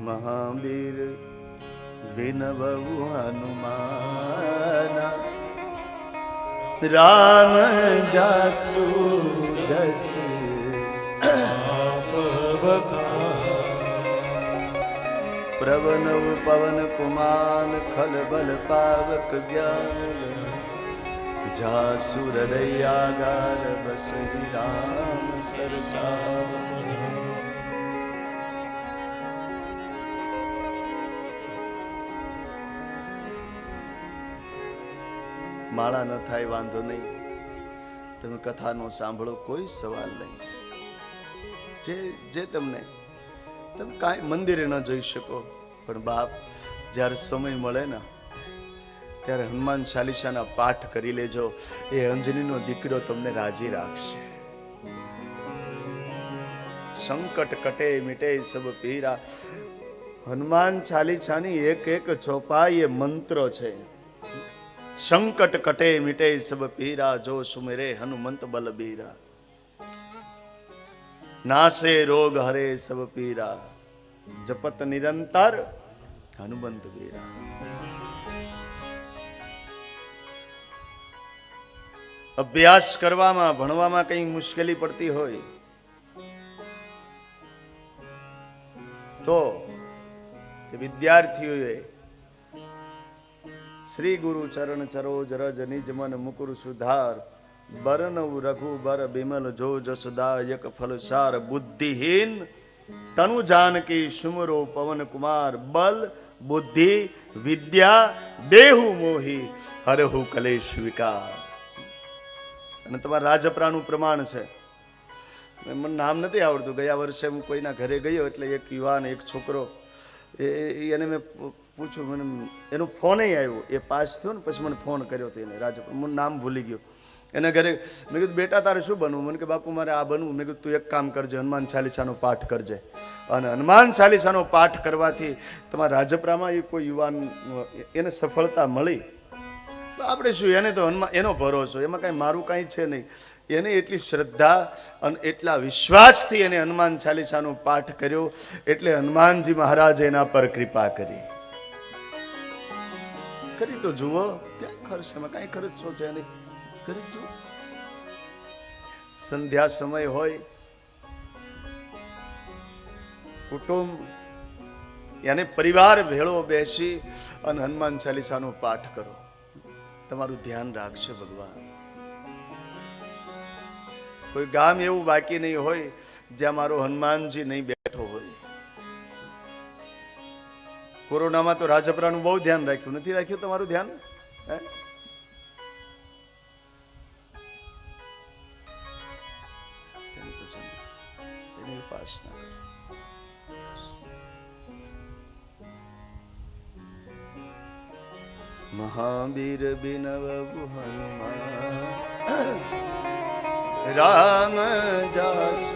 મહાવીર વિનવુ હનુમાન. રામ જાસુ જસ. પ્રવનવ પવન કુમાન ખલબલ પાવક જ્ઞાન જાસુ હૃદયાગાર બસ રામ સરસા માળા ન થાય, વાંધો નહીં. તમે કથાનો સાંભળો, કોઈ સવાલ નહીં. જે જે તમને, તમે કાંઈ મંદિરે ન જઈ શકો, પણ બાપ, જ્યારે સમય મળે ને, ત્યારે હનુમાન ચાલીસાના પાઠ કરી લેજો. એ અંજનીનો દીકરો તમને રાજી રાખશે. સંકટ કટે, મિટે, સબ પીરા. હનુમાન ચાલીસાની એક એક ચોપાઈ એ મંત્ર છે. સંકટ કટે મિટે સબ પીરા, જો સુમેરે હનુમંત બલબીરા નાસે રોગ હરે સબ પીરા, જપત નિરંતર હનુમંત વીરા અભ્યાસ કરવામાં, ભણવામાં કઈ મુશ્કેલી પડતી હોય? તો વિદ્યાર્થીઓએ શ્રી ગુરુ ચરણ સરોજ રજ નિજ મન મુકુર સુધાર. બરનવ રઘુબર બિમલ જો જસદાયક ફલસાર બુદ્ધિહીન. તનુ જાનકી સુમરો પવન કુમાર બલ, બુદ્ધિ, વિદ્યા, દેહુ મોહી, હરહુ કલેશ વિકાર. અને તમારા રાજપરાનું પ્રમાણ છે. મને નામ નથી આવડતું. ગયા વર્ષે હું કોઈના ઘરે ગયો એટલે એક યુવાન, એક છોકરો એ એને મેં પૂછ્યું, મને એનો ફોન આવ્યો. એ પાસ થયો ને, પછી મને ફોન કર્યો હતો એને, રાજા મને નામ ભૂલી ગયો. એના ઘરે, મેં કીધું, બેટા, તારે શું બનવું? મને કે, બાપુ, મારે આ બનવું. મેં કીધું, તું એક કામ કરજે, હનુમાન ચાલીસાનો પાઠ કરજે. અને હનુમાન ચાલીસાનો પાઠ કરવાથી તમારા રાજપરામાં એ કોઈ યુવાન, એને સફળતા મળી. આપણે શું, એને તો હનુમાન એનો ભરોસો, એમાં કાંઈ મારું કાંઈ છે નહીં. એને એટલી શ્રદ્ધા અને એટલા વિશ્વાસથી એને હનુમાન ચાલીસાનો પાઠ કર્યો. એટલે હનુમાનજી મહારાજ એના પર કૃપા કરી. કરી તો જુઓ, ક્યાં ખર્ચ એમાં કાંઈ ખર્ચ છે નહીં. કરી જુઓ. સંધ્યા સમય હોય, કુટુંબ, યાને પરિવાર ભેળો બેસી અને હનુમાન ચાલીસાનો પાઠ કરો. તમારું ધ્યાન રાખશે ભગવાન. કોઈ ગામ એવું બાકી નહીં હોય, જ્યાં મારો હનુમાનજી નહીં બેઠો હોય. કોરોનામાં તો રાજપરાનું બહુ ધ્યાન રાખ્યું. નથી રાખ્યું તમારું ધ્યાન? હે? મહાવીર બિનવ હનુમાન રામ જાસુ